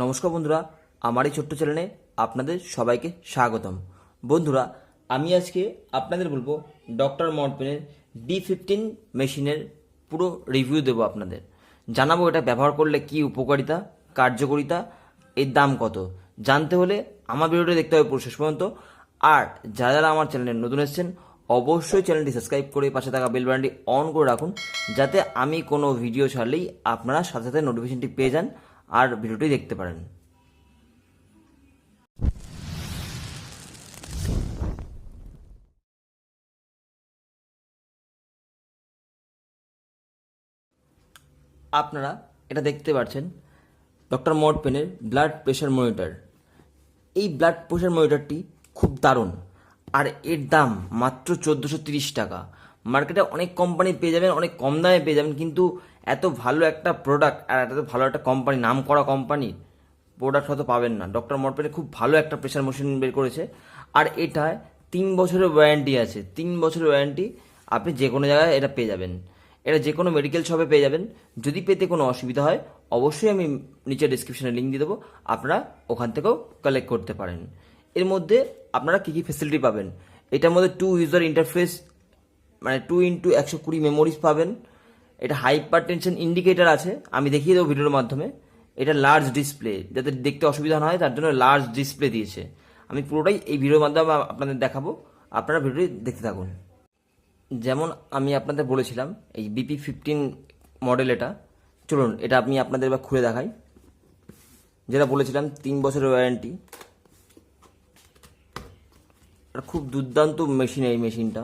নমস্কার বন্ধুরা, আমার এই ছোট্ট চ্যানেলে আপনাদের সবাইকে স্বাগতম। বন্ধুরা, আমি আজকে আপনাদের বলব ডক্টর মর্পেনের ডি ফিফটিন মেশিনের পুরো রিভিউ দেবো আপনাদের। জানাব এটা ব্যবহার করলে কি উপকারিতা, কার্যকারিতা, এর দাম কত। জানতে হলে আমার ভিডিওটা দেখতে হবে পুরো শেষ পর্যন্ত। আর যারা যারা আমার চ্যানেলে নতুন এসেছেন, অবশ্যই চ্যানেলটি সাবস্ক্রাইব করে পাশে থাকা বেল বাটনটি অন করে রাখুন, যাতে আমি কোনো ভিডিও ছাড়লেই আপনারা সাথে সাথে নোটিফিকেশনটি পেয়ে যান। আর ভিডিওটি দেখতে পারেন। আপনারা এটা দেখতে পাচ্ছেন ডক্টর মড পেনের ব্লাড প্রেশার মনিটর এই ব্লাড প্রেশার মনিটরটি খুব দারুণ, আর এর দাম মাত্র চোদ্দোশো তিরিশ টাকা। মার্কেটে অনেক কোম্পানি পেয়ে যাবেন, অনেক কম দামে পেয়ে যাবেন, কিন্তু এত ভালো একটা প্রোডাক্ট আর এত ভালো একটা কোম্পানি নাম করা কোম্পানি প্রোডাক্ট হয়তো পাবেন না। ডক্টর মরপেনে খুব ভালো একটা প্রেশার মেশিন বের করেছে। আর এটায় তিন বছরের ওয়ারেন্টি আছে। তিন বছরের ওয়ারেন্টি আপনি যে কোনো জায়গায় এটা পেয়ে যাবেন। এটা যে কোনো মেডিকেল শপে পেয়ে যাবেন। যদি পেতে কোনো অসুবিধা হয়, অবশ্যই আমি নিচে ডিসক্রিপশনে লিঙ্ক দিয়ে দেবো। আপনারা ওখান থেকেও কালেক্ট করতে পারেন। এর মধ্যে আপনারা কী কী ফেসিলিটি পাবেন? এটার মধ্যে টু ইউজার ইন্টারফেস মানে টু ইন্টু একশো কুড়ি মেমোরিজ পাবেন। এটা হাইপার টেনশন ইন্ডিকেটার আছে, আমি দেখিয়ে দেবো ভিডিওর মাধ্যমে। এটা লার্জ ডিসপ্লে যাতে দেখতে অসুবিধা না হয়, তার জন্য লার্জ ডিসপ্লে দিয়েছে। আমি পুরোটাই এই ভিডিওর মাধ্যমে আপনাদের দেখাবো। আপনারা ভিডিওটি দেখতে থাকুন। যেমন আমি আপনাদের বলেছিলাম, এই বিপি ফিফটিন মডেল এটা। চলুন, এটা আমি আপনাদের এবার খুলে দেখাই। যেটা বলেছিলাম, তিন বছরের ওয়ারেন্টি খুব দুর্দান্ত মেশিন এই মেশিনটা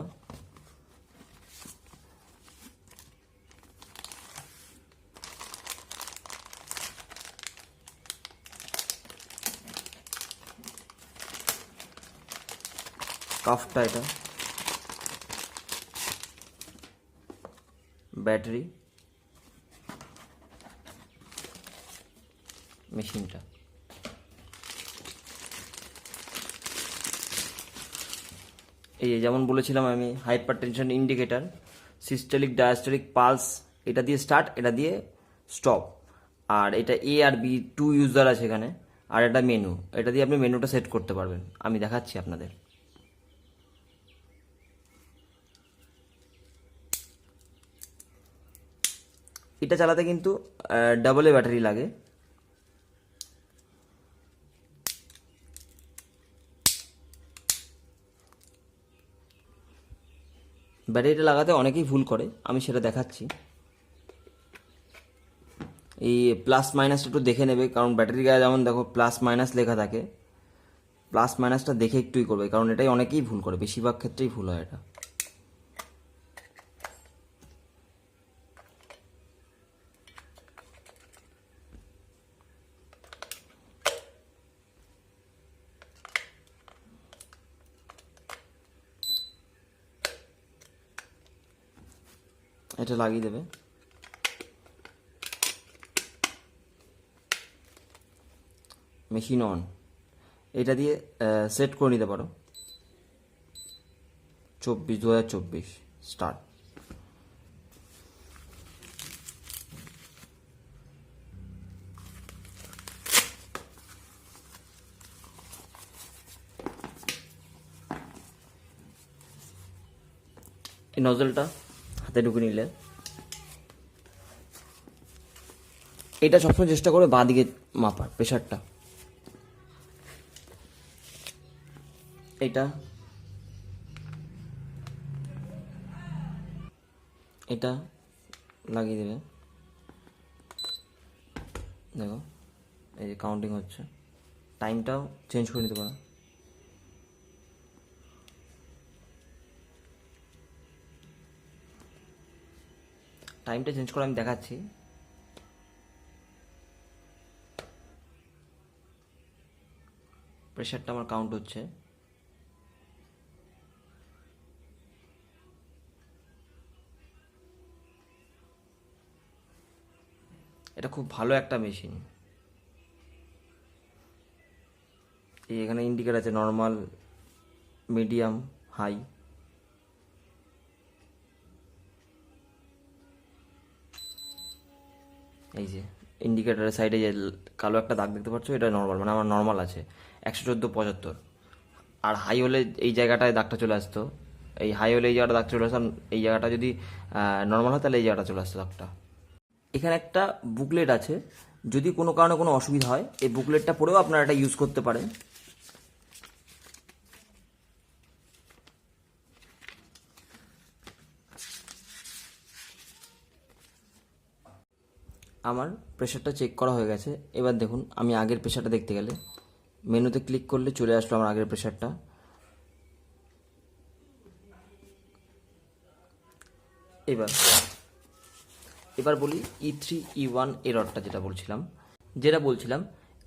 কাফটা এটা। ব্যাটারি। মেশিনটা। এই যেমন বলেছিলাম আমি hypertension indicator, systolic diastolic pulse, এটা দিয়ে স্টার্ট, এটা দিয়ে স্টপ। আর এটা এ আর বি টু ইউজার আছে এখানে, আর এটা মেনু এটা দিয়ে আপনি মেনুটা সেট করতে পারবেন। আমি দেখাচ্ছি আপনাদের। এটা চালাতে কিন্তু ডাবলে ব্যাটারি লাগে। ব্যাটারিটা লাগাতে অনেকেই ভুল করে, আমি সেটা দেখাচ্ছি। এই প্লাস মাইনাসটা একটু দেখে নেবে, কারণ ব্যাটারি গায়ে যেমন দেখো প্লাস মাইনাস লেখা থাকে। প্লাস মাইনাসটা দেখে একটুই করবে, কারণ এটাই অনেকেই ভুল করে, বেশিরভাগ ক্ষেত্রেই ভুল হয় এটা। এটা লাগিয়ে দেবে। মেশিন অন এটা দিয়ে সেট করে নিতে পারো। চব্বিশ দু হাজার চব্বিশ স্টার্ট এই নজলটা হাতে ঢুকে নিলে এটা সবসময় চেষ্টা করবে বাঁ দিকে মাপার প্রেশারটা এটা। এটা। লাগিয়ে দেবে দেখো, এই যে কাউন্টিং হচ্ছে। টাইমটাও চেঞ্জ করে নিতে পারো। টাইমটা চেঞ্জ করে আমি দেখাচ্ছি। প্রেশারটা আমার কাউন্ট হচ্ছে। এটা খুব ভালো একটা মেশিন এখানে ইন্ডিকেট আছে নর্মাল মিডিয়াম হাই এই যে ইন্ডিকেটারের সাইডে যে কালো একটা দাগ দেখতে পাচ্ছ, এটা নর্মাল মানে আমার নর্মাল আছে। একশো চোদ্দ পঁচাত্তর। আর হাই হলে এই জায়গাটায় দাগটা চলে আসতো। এই হাই হলে এই জায়গাটা দাগ চলে আসতো এই জায়গাটা যদি নর্মাল হয়, তাহলে এই জায়গাটা চলে আসতো দাগটা। এখানে একটা বুকলেট আছে। যদি কোনো কারণে কোনো অসুবিধা হয়, এই বুকলেটটা পড়েও আপনারা এটা ইউজ করতে পারেন। আমার প্রেশারটা চেক করা হয়ে গেছে। এবার দেখুন, আমি আগের প্রেশারটা দেখতে গেলে মেনুতে ক্লিক করলে চলে আসলো আমার আগের প্রেশারটা এবার এবার বলি ই থ্রি ই ওয়ান এররটা যেটা বলছিলাম। যেটা বলছিলাম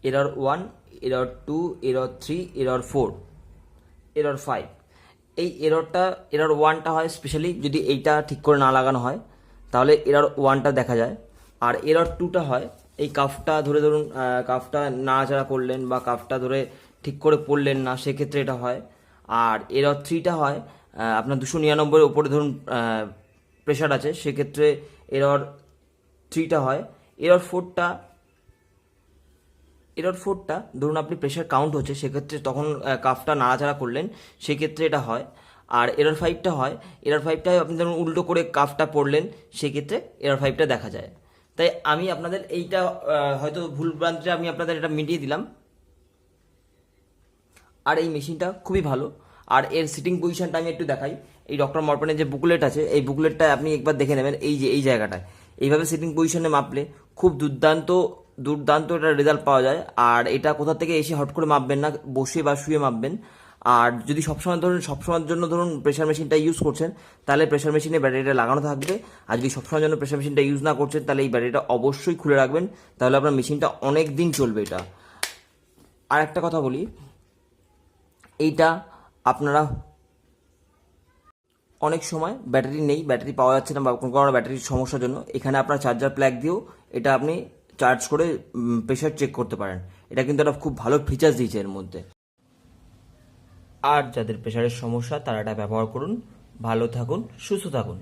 error one error two error three error four error five এই এররটা এরর ওয়ানটা হয় স্পেশালি যদি এইটা ঠিক করে না লাগানো হয়, তাহলে এরর ওয়ানটা দেখা যায়। আর এরর টুটা হয়, এই কাফটা ধরে ধরুন কাফটা নাড়াচাড়া করলেন বা কাফটা ধরে ঠিক করে পড়লেন না, সেক্ষেত্রে এটা হয়। আর এরর থ্রিটা হয় আপনার দুশো নিরানব্বইয়ের উপরে ধরুন প্রেশার আছে, সেক্ষেত্রে এরর থ্রিটা হয়। এরর ফোরটা এরর ফোরটা ধরুন আপনি প্রেশার কাউন্ট হচ্ছে, সেক্ষেত্রে তখন কাফটা নাড়াচাড়া করলেন, সেক্ষেত্রে এটা হয়। আর এরর ফাইভটা হয় এরর ফাইভটা আপনি ধরুন উল্টো করে কাফটা পড়লেন, সেক্ষেত্রে এরর ফাইভটা দেখা যায়। তাই আমি আপনাদের এইটা হয়তো ভুল ভ্রান্তিটা আমি আপনাদের এটা মিটিয়ে দিলাম। আর এই মেশিনটা খুবই ভালো। আর এর সিটিং পজিশনটা আমি একটু দেখাই। এই ডক্টর মরপানের যে বুকলেট আছে, এই বুকলেটটা আপনি একবার দেখে নেবেন এই যে, এই জায়গাটায়। এইভাবে সিটিং পজিশনে মাপলে খুব দুর্দান্ত দুর্দান্ত এটা রেজাল্ট পাওয়া যায়। আর এটা কোথা থেকে এসে হট করে মাপবেন না, বসে বা শুয়ে মাপবেন। আর যদি সবসময় ধরুন, সবসময়ের জন্য ধরুন প্রেশার মেশিনটা ইউজ করছেন, তাহলে প্রেশার মেশিনে ব্যাটারিটা লাগানো থাকবে। আর যদি সবসময়ের জন্য প্রেশার মেশিনটা ইউজ না করছেন, তাহলে এই ব্যাটারিটা অবশ্যই খুলে রাখবেন। তাহলে আপনার মেশিনটা অনেক দিন চলবে এটা। আর একটা কথা বলি, এইটা আপনারা অনেক সময় ব্যাটারি নেই, ব্যাটারি পাওয়া যাচ্ছে না বা কোনো কারণে ব্যাটারির সমস্যার জন্য, এখানে আপনার চার্জার প্লাগ দিয়েও এটা আপনি চার্জ করে প্রেশার চেক করতে পারেন। এটা কিন্তু একটা খুব ভালো ফিচার্স দিয়েছে এর মধ্যে। আর যাদের প্রেশারের সমস্যা তারা এটা ব্যবহার করুন। ভালো থাকুন সুস্থ থাকুন।